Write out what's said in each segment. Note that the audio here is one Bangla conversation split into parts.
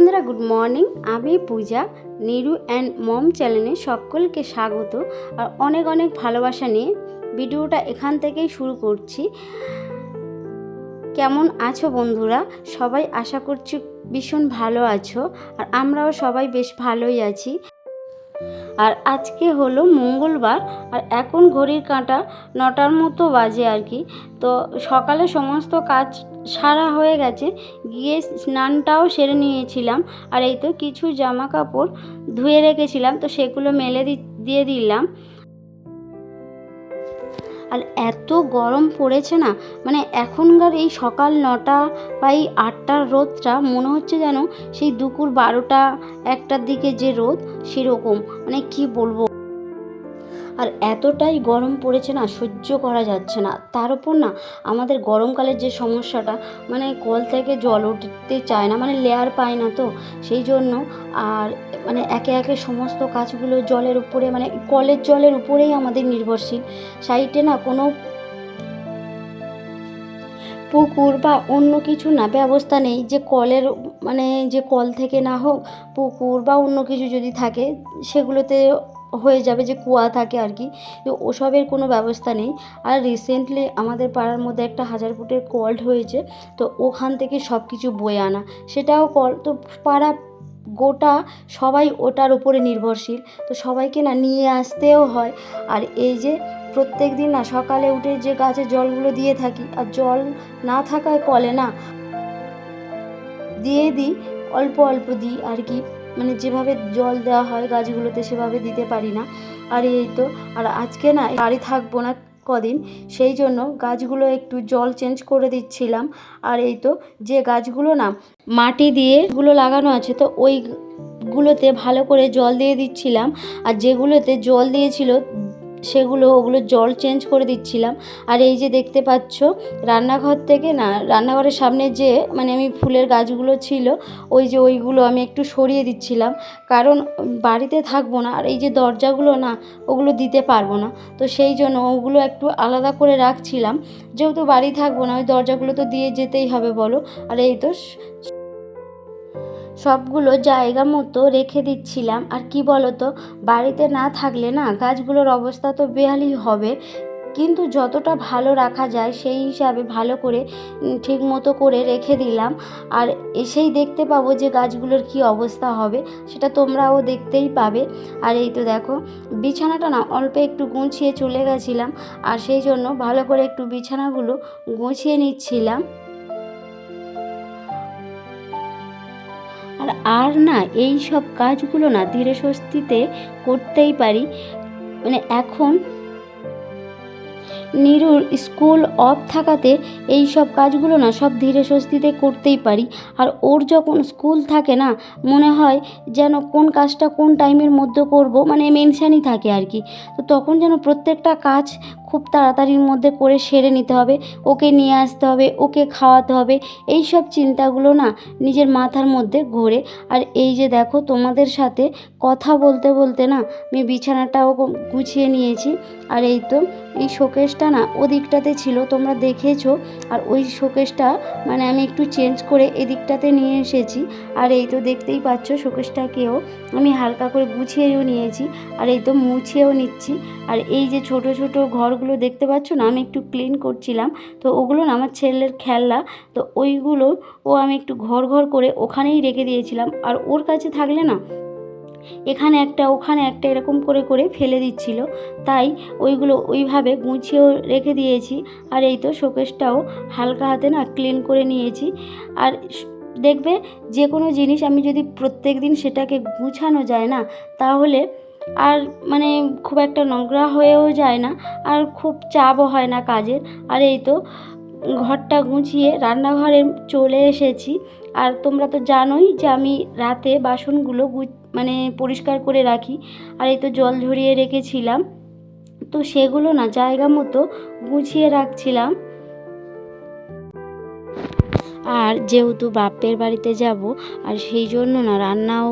বন্ধুরা গুড মর্নিং আমি পূজা, নিরু অ্যান্ড মম চ্যানেলে সকলকে স্বাগত আর অনেক অনেক ভালোবাসা নিয়ে ভিডিওটা এখান থেকেই শুরু করছি। কেমন আছো বন্ধুরা? সবাই আশা করছি ভীষণ ভালো আছো আর আমরাও সবাই বেশ ভালোই আছি। আর আজকে হলো মঙ্গলবার, আর এখন ঘড়ির কাঁটা নটার মতো বাজে আর কি। তো সকালে সমস্ত কাজ সারা হয়ে গেছে, গিয়ে স্নানটাও সেরে নিয়েছিলাম, আর এই তো কিছু জামা কাপড় ধুয়ে রেখেছিলাম, তো সেগুলো মেলে দিয়ে দিলাম। আর এত গরম পড়েছে না মানে এখনকার এই সকাল নটা বা এই আটটার রোদটা মনে হচ্ছে যেন সেই দুপুর বারোটা একটার দিকে যে রোদ সেরকম মানে কি বলব? আর এতটাই গরম পড়েছে না, সহ্য করা যাচ্ছে না। তার উপর না আমাদের গরমকালের যে সমস্যাটা মানে কল থেকে জল উঠতে চায় না মানে লেয়ার পায় না তো। সেই জন্য আর মানে একে একে সমস্ত কাজগুলো জলের উপরে মানে কলের জলের উপরেই আমাদের নির্ভরশীল। সাইডে না কোনো পুকুর বা অন্য কিছু না, ব্যবস্থা নেই যে কলের মানে যে কল থেকে না হোক পুকুর বা অন্য কিছু যদি থাকে, সেগুলোতে হয়ে যাবে যে কুয়া থাকে আর কি। ওসবের কোনো ব্যবস্থা নেই। আর রিসেন্টলি আমাদের পাড়ার মধ্যে একটা হাজার ফুটের কল হয়েছে, তো ওখান থেকে সব কিছু বয়ে আনা। সেটাও কল তো পাড়া গোটা সবাই ওটার উপরে নির্ভরশীল। তো সবাইকে না নিয়ে আসতেও হয়। আর এই যে প্রত্যেক দিন না সকালে উঠে যে গাছে জলগুলো দিয়ে থাকি, আর জল না থাকায় কলে না দিয়ে দিই, অল্প অল্প দিই আর কি। মানে যেভাবে জল দেওয়া হয় গাছগুলোতে সেভাবে দিতে পারি না। আর এই তো, আর আজকে না বাড়ি থাকব না কদিন, সেই জন্য গাছগুলো একটু জল চেঞ্জ করে দিচ্ছিলাম। আর এই তো, যে গাছগুলো না মাটি দিয়ে গুলো লাগানো আছে, তো ওই গুলোতে ভালো করে জল দিয়ে দিচ্ছিলাম। আর যেগুলোতে জল দিয়েছিল সেগুলো, ওগুলো জল চেঞ্জ করে দিচ্ছিলাম। আর এই যে দেখতে পাচ্ছ, রান্নাঘর থেকে না, রান্নাঘরের সামনে যে মানে আমি ফুলের গাছগুলো ছিল, ওই যে ওইগুলো আমি একটু সরিয়ে দিচ্ছিলাম। কারণ বাড়িতে থাকব না, আর এই যে দরজাগুলো না, ওগুলো দিতে পারব না। তো সেই জন্য ওগুলো একটু আলাদা করে রাখছিলাম। যেহেতু বাড়ি থাকব না, ওই দরজাগুলো তো দিয়ে যেতেই হবে, বলো। আর এই তো সবগুলো জায়গা মতো রেখে দিচ্ছিলাম। আর কি বলো তো বাড়িতে না থাকলে না গাছগুলোর অবস্থা তো বেহালই হবে। কিন্তু যতটা ভালো রাখা যায়, সেই হিসাবে ভালো করে ঠিক মতো করে রেখে দিলাম। আর এসেই দেখতে পাবো যে গাছগুলোর কি অবস্থা হবে, সেটা তোমরাও দেখতেই পাবে। আর এই তো দেখো, বিছানাটা না অল্প একটু গুছিয়ে চলে গেছিলাম। আর সেই জন্য ভালো করে একটু বিছানাগুলো গুছিয়ে নিচ্ছিলাম। আর না এই সব কাজগুলো না ধীরে স্বস্তিতে করতেই পারি। মানে এখন নিরুর স্কুল অফ থাকাতে এই সব কাজগুলো না সব ধীরে স্বস্তিতে করতেই পারি। আর ওর যখন স্কুল থাকে না, মনে হয় যেন কোন কাজটা কোন টাইমের মধ্যে করব মানে মেনশানই থাকে আর কি। তো তখন যেন প্রত্যেকটা কাজ খুব তাড়াতাড়ির মধ্যে করে সেরে নিতে হবে, ওকে নিয়ে আসতে হবে, ওকে খাওয়াতে হবে। এই সব চিন্তাগুলো না নিজের মাথার মধ্যে ঘোরে। আর এই যে দেখো তোমাদের সাথে কথা বলতে বলতে না আমি বিছানাটাও গুছিয়ে নিয়েছি। আর এই তো এই শোকেসটা না ওদিকটাতে ছিল, তোমরা দেখেছ। আর ওই শোকেসটা মানে আমি একটু চেঞ্জ করে এদিকটাতে নিয়ে এসেছি। আর এই তো দেখতেই পাচ্ছ শোকেসটাকেও আমি হালকা করে গুছিয়েও নিয়েছি। আর এই তো মুছিয়েও নিচ্ছি। আর এই যে ছোট ছোট ঘরগুলো দেখতে পাচ্ছ না, আমি একটু ক্লিন করছিলাম। তো ওগুলো না আমার ছেলের খেলনা, তো ওইগুলো ও আমি একটু ঘর ঘর করে ওখানেই রেখে দিয়েছিলাম। আর ওর কাছে থাকলে না, এখানে একটা, ওখানে একটা এরকম করে করে ফেলে দিচ্ছিল। তাই ওইগুলো ওইভাবে গুছিয়েও রেখে দিয়েছি। আর এই তো শোকেসটাও হালকা হাতে না ক্লিন করে নিয়েছি। আর দেখবে যে কোনো জিনিস আমি যদি প্রত্যেক দিন সেটাকে গুছানো যায় না, তাহলে আর মানে খুব একটা নোংরা হয়েও যায় না, আর খুব চাপও হয় না কাজের। আর এই তো ঘরটা গুছিয়ে রান্নাঘরে চলে এসেছি। আর তোমরা তো জানোই যে আমি রাতে বাসনগুলো মানে পরিষ্কার করে রাখি। আর এই তো জল ঝরিয়ে রেখেছিলাম। তো সেগুলো না জায়গা মতো গুছিয়ে রাখছিলাম। আর যেহেতু বাপের বাড়িতে যাব, আর সেই জন্য না রান্নাও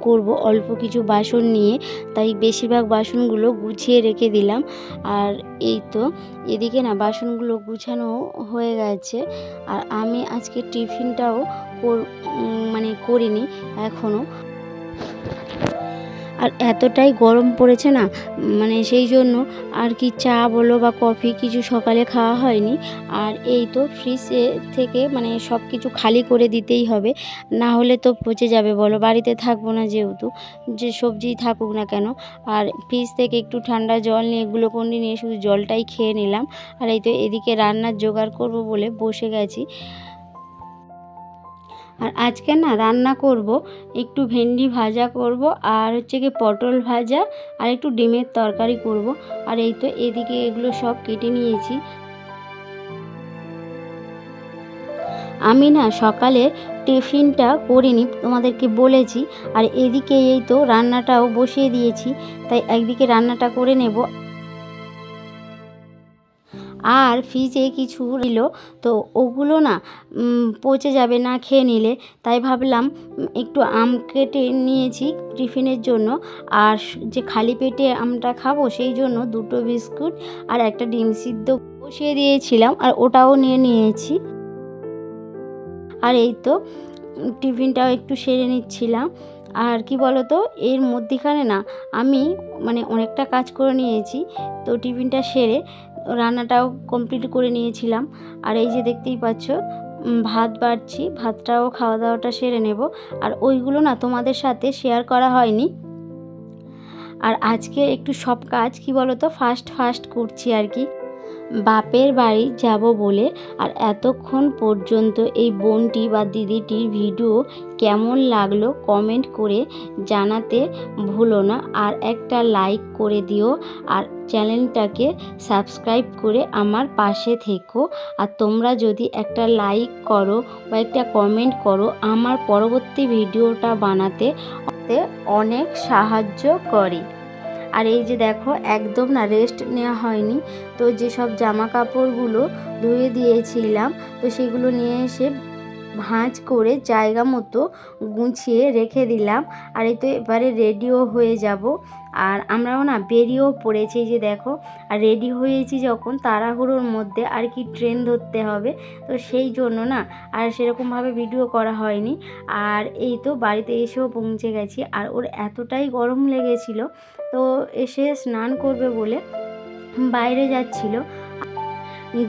করব অল্প কিছু বাসন নিয়ে, তাই বেশিরভাগ বাসনগুলো গুছিয়ে রেখে দিলাম। আর এই তো, এদিকে না বাসনগুলো গুছানো হয়ে গেছে। আর আমি আজকে টিফিনটাও মানে করিনি এখনও আর এতটাই গরম পড়েছে না মানে সেই জন্য আর কি চা বলো বা কফি কিছু সকালে খাওয়া হয়নি। আর এই তো ফ্রিজে থেকে মানে সব কিছু খালি করে দিতেই হবে, না হলে তো পচে যাবে বলো। বাড়িতে থাকব না যেহেতু, যে সবজি থাকুক না কেন। আর ফ্রিজ থেকে একটু ঠান্ডা জল নিয়ে গ্লুকন্ডি নিয়ে শুধু জলটাই খেয়ে নিলাম। আর এই তো এদিকে রান্নার জোগাড় করব বলে বসে গেছি। আর আজকে না রান্না করব, একটু ভেন্ডি ভাজা করব আর হচ্ছে কি পটল ভাজা আর একটু ডিমের তরকারি করব। আর এই তো এদিকে এগুলো সব কেটে নিয়েছি। আমি না সকালে টিফিনটা করে করিনি তোমাদেরকে বলেছি। আর এদিকে এই তো রান্নাটাও বসিয়ে দিয়েছি, তাই একদিকে রান্নাটা করে নেব। আর ফ্রিজে কিছু রইল তো ওগুলো না পচে যাবে না খেয়ে নিলে। তাই ভাবলাম একটু আম কেটে নিয়েছি টিফিনের জন্য। আর যে খালি পেটে আমটা খাব, সেই জন্য দুটো বিস্কুট আর একটা ডিম সিদ্ধ বসিয়ে দিয়েছিলাম আর ওটাও নিয়ে নিয়েছি। আর এই তো টিফিনটাও একটু সেরে নিচ্ছিলাম। আর কি বলো তো এর মধ্যেখানে না, আমি মানে অনেকটা কাজ করে নিয়েছি। তো টিফিনটা সেরে রান্নাটাও কমপ্লিট করে নিয়েছিলাম। আর এই যে দেখতেই পাচ্ছ ভাত বাড়ছি, ভাতটাও খাওয়া দাওয়াটা সেরে নেব। আর ওইগুলো না তোমাদের সাথে শেয়ার করা হয়নি। আর আজকে একটু সব কাজ, কি বলো তো ফাস্ট ফাস্ট করছি আর কি। বাপের বাড়ি যাব বলে আর এতক্ষণ পর্যন্ত এই বোনটি বা দিদিটির ভিডিও কেমন লাগল কমেন্ট করে জানাতে ভুলো না। আর একটা লাইক করে দিও আর চ্যানেলটাকে সাবস্ক্রাইব করে আমার পাশে থেকো। আর তোমরা যদি একটা লাইক করো বা একটা কমেন্ট করো আমার পরবর্তী ভিডিওটা বানাতে অনেক সাহায্য করে। আর এই যে দেখো, একদম না রেস্ট নেওয়া হয়নি। তো যেসব জামা কাপড়গুলো ধুয়ে দিয়েছিলাম, তো সেগুলো নিয়ে এসে ভাঁজ করে জায়গা মতো গুছিয়ে রেখে দিলাম। আর এই তো এবারে রেডিও হয়ে যাব। আর আমরাও না বেরিয়েও পড়েছি যে দেখো। আর রেডি হয়েছি যখন তাড়াহুড়োর মধ্যে আর কি ট্রেন ধরতে হবে। তো সেই জন্য না আর সেরকমভাবে ভিডিও করা হয়নি। আর এই তো বাড়িতে এসেও পৌঁছে গেছি। আর ওর এতটাই গরম লেগেছিল তো এসে স্নান করবে বলে বাইরে যাচ্ছিল।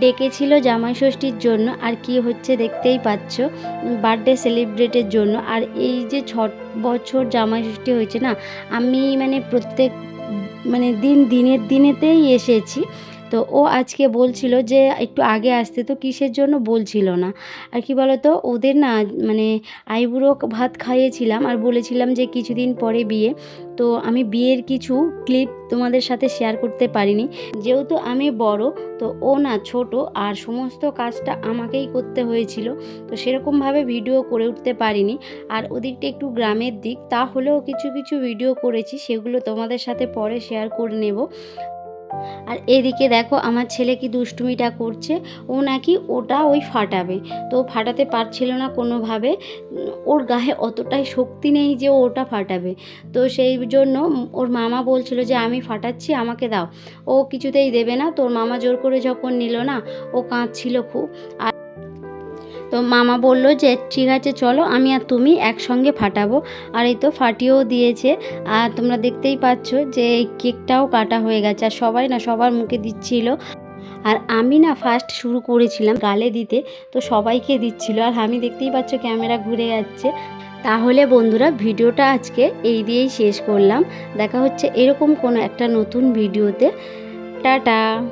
ডেকেছিল জামাই ষষ্ঠীর জন্য। আর কি হচ্ছে দেখতেই পাচ্ছ বার্থডে সেলিব্রেটের জন্য। আর এই যে ছ বছর জামাই ষষ্ঠী হয়েছে না, আমি মানে প্রত্যেক মানে দিন দিনের দিনেতেই এসেছি। তো ও আজকে বলছিল যে একটু আগে আসতে, তো কিসের জন্য বলছিল না। আর কি বলতো, ওদের না মানে আইবুড়ো ভাত খাইয়েছিলাম আর বলেছিলাম যে কিছুদিন পরে বিয়ে। তো আমি বিয়ের কিছু ক্লিপ তোমাদের সাথে শেয়ার করতে পারিনি। যেহেতু আমি বড়, তো ও না ছোট আর সমস্ত কাজটা আমাকেই করতে হয়েছিল। তো সেরকমভাবে ভিডিও করে উঠতে পারিনি। আর ওদিকটা একটু গ্রামের দিক, তাহলেও কিছু কিছু ভিডিও করেছি, সেগুলো তোমাদের সাথে পরে শেয়ার করে নেব। আর এদিকে দেখো আমার ছেলে কি দুষ্টুমিটা করছে, ও নাকি ওটা ওই ফাটাবে। তো ফাটাতে পারছিল না কোনোভাবে, ওর গায়ে অতটাই শক্তি নেই যে ওটা ফাটাবে। তো সেই জন্য ওর মামা বলছিল যে, আমি ফাটাচ্ছি, আমাকে দাও। ও কিছুতেই দেবে না, তোর মামা জোর করে যখন নিল না, ও কাঁদছিল খুব। আর তো মামা বলল যে, ঠিক আছে, চলো, আমি আর তুমি একসঙ্গে ফাটাবো। আর এই তো ফাটিয়েও দিয়েছে। আর তোমরা দেখতেই পাচ্ছ যে, এই কেকটাও কাটা হয়ে গেছে। আর সবাই না, সবার মুখে দিচ্ছিল। আর আমি না ফার্স্ট শুরু করেছিলাম গালে দিতে, তো সবাইকে দিচ্ছিল। আর আমি দেখতেই পাচ্ছ ক্যামেরা ঘুরে যাচ্ছে। তাহলে বন্ধুরা, ভিডিওটা আজকে এই দিয়েই শেষ করলাম। দেখা হচ্ছে এরকম কোনো একটা নতুন ভিডিওতে। টাটা!